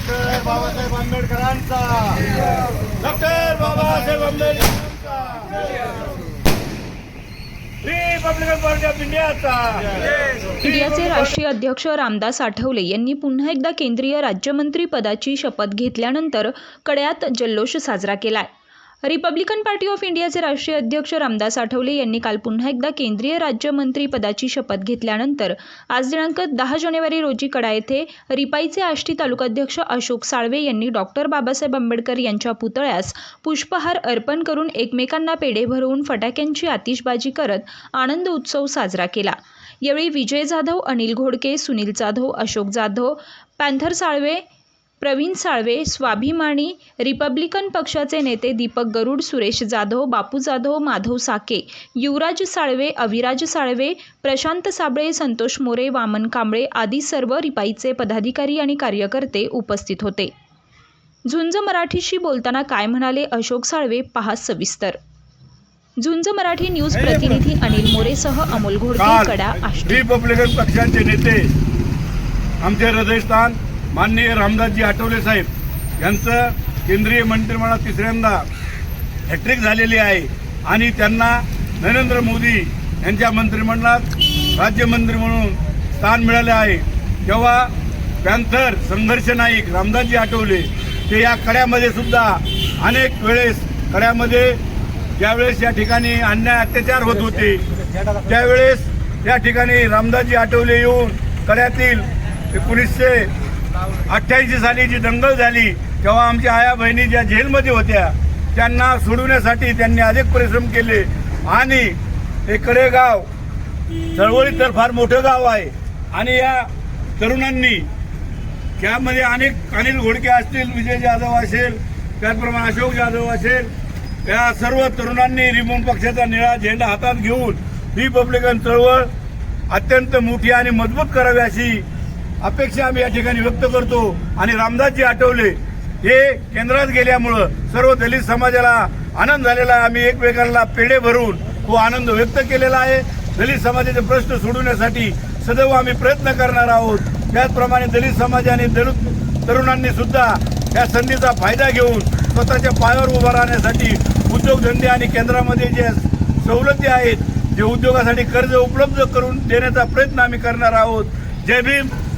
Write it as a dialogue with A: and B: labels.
A: Doctor Babasaheb आंबेडकरांचा. Doctor Babasaheb आंबेडकरांचा. Republican Party of इंडियाचा.
B: इंडियाचे राष्ट्रीय अध्यक्ष रामदास आठवले यांनी पुन्हा एकदा केंद्रीय राज्यमंत्री पदाची शपथ घेतल्यानंतर कड्यात जल्लोष साजरा केलाय. रिपब्लिकन पार्टी ऑफ इंडियाचे राष्ट्रीय अध्यक्ष रामदास आठवले यांनी काल पुन्हा एकदा केंद्रीय राज्यमंत्री पदाची शपथ घेतल्यानंतर आज दिनांक दहा जानेवारी रोजी कडा येथे रिपाईचे आष्टी तालुकाध्यक्ष अशोक साळवे यांनी डॉक्टर बाबासाहेब आंबेडकर यांच्या पुतळ्यास पुष्पहार अर्पण करून एकमेकांना पेढे भरवून फटाक्यांची आतिषबाजी करत आनंद उत्सव साजरा केला. यावेळी विजय जाधव अनिल घोडके सुनील जाधव अशोक जाधव पॅन्थर साळवे प्रवीण साळवे स्वाभिमानी रिपब्लिकन पक्षाचे नेते दीपक गरुड सुरेश जाधव बापू जाधव माधव साके युवराज साळवे अविराज साळवे प्रशांत साबळे संतोष मोरे वामन कांबळे आदी सर्व रिपाईचे पदाधिकारी आणि कार्यकर्ते उपस्थित होते. झुंज मराठीशी बोलताना काय म्हणाले अशोक साळवे? पहा सविस्तर. झुंज मराठी न्यूज प्रतिनिधी अनिल मोरेसह अमोल घोडके कडा
A: रिपब्लिकन पक्षाचे नेते आमचे हृदयस्थान माननीय रामदासजी आठवले साहेब यांचं केंद्रीय मंत्रिमंडळात तिसऱ्यांदा हॅट्रिक झालेली आहे आणि त्यांना नरेंद्र मोदी यांच्या मंत्रिमंडळात राज्यमंत्री म्हणून स्थान मिळाले आहे. तेव्हा पॅन्थर संघर्ष नाईक रामदासजी आठवले ते या कड्यामध्ये सुद्धा अनेक वेळेस कड्यामध्ये ज्यावेळेस या ठिकाणी अन्याय अत्याचार होत होते त्यावेळेस या ठिकाणी रामदासजी आठवले येऊन कड्यातील एकोणीसशे अठ्ठ्याऐंशी साली जी दंगल झाली तेव्हा आमच्या आया बहिणी ज्या जेलमध्ये होत्या त्यांना सोडवण्यासाठी त्यांनी अधिक परिश्रम केले. आणि हे कडेगाव चळवळी तर फार मोठं गाव आहे. आणि या तरुणांनी त्यामध्ये अनेक अनिल घोडके असतील विजय जाधव असेल त्याचप्रमाणे अशोक जाधव असेल या सर्व तरुणांनी रिमोन पक्षाचा निळा झेंडा हातात घेऊन रिपब्लिकन चळवळ अत्यंत मोठी आणि मजबूत करावी अशी अपेक्षा आम्ही या ठिकाणी व्यक्त करतो आणि रामदासजी आठवले हे केंद्रात गेल्यामुळं सर्व दलित समाजाला आनंद झालेला आहे. आम्ही एकमेकांना पेढे भरून तो आनंद व्यक्त केलेला आहे. दलित समाजाचे प्रश्न सोडवण्यासाठी सदैव आम्ही प्रयत्न करणार आहोत. त्याचप्रमाणे दलित समाजाने दलित तरुणांनी सुद्धा या संधीचा फायदा घेऊन स्वतःच्या पायावर उभा राहण्यासाठी उद्योगधंदे आणि केंद्रामध्ये जे सवलती आहेत जे उद्योगासाठी कर्ज उपलब्ध करून देण्याचा प्रयत्न आम्ही करणार आहोत. जय भीम.